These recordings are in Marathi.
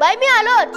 बाई मी आलोच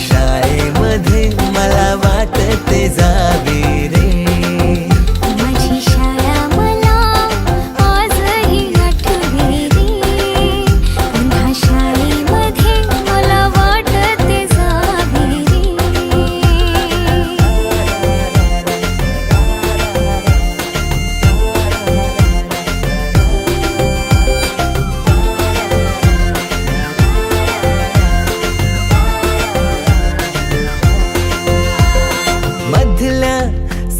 शाळेमध्ये मला वाटते जावे.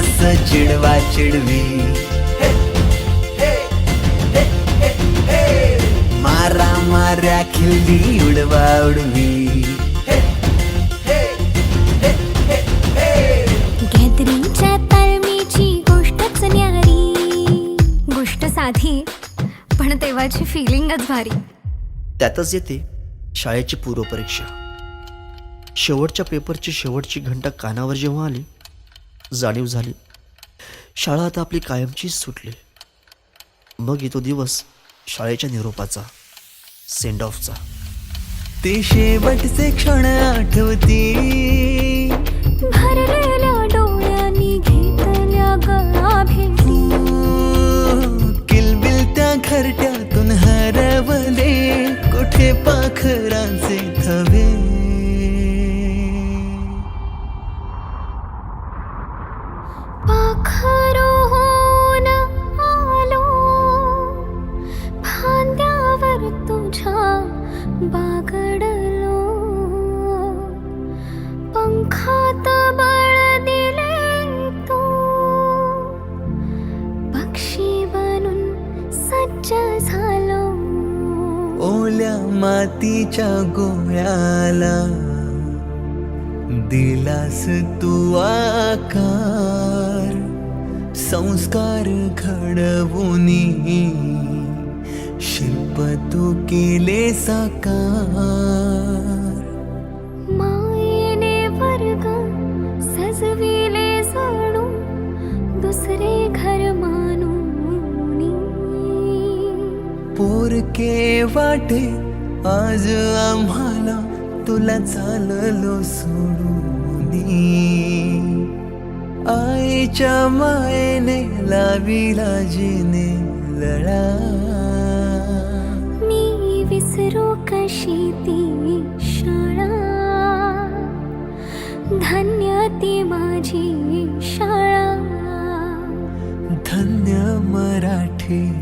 चिडवा चिडवी. मारा माऱ्या खिल्ली उडवा उडवी. गॅदरिंगच्या ताळमेची गोष्टच न्यारी. गोष्ट साधी पण तेव्हाची फिलिंगच भारी. त्यातच येते शाळेची पूर्वपरीक्षा. शेवटच्या पेपरची शेवटची घंटा कानावर जेव्हा आली जाणीव झाली. शाळा आता आपली कायमचीच सुटली. मग येतो दिवस शाळेच्या निरोपाचा सेंड ऑफचा ते शेवटचे क्षण आठवती. भरलेल्या डोळ्यांनी घेतल्या गळा भेटी. किलबिल त्या घरट्यातून हरवले. कुठे पाखरांचे थवे? ओल्या मातीच्या गोळ्याला. दिलास तू आकार संस्कार घडवून. शिल्प तू केले साकार. पोरके वाटे आज आम्हाला तुला चाललो सोडूनी आईच्या मायेने लाविला जिने लळा. मी विसरू कशी ती शाळा? धन्य ती माझी शाळा. धन्य मराठी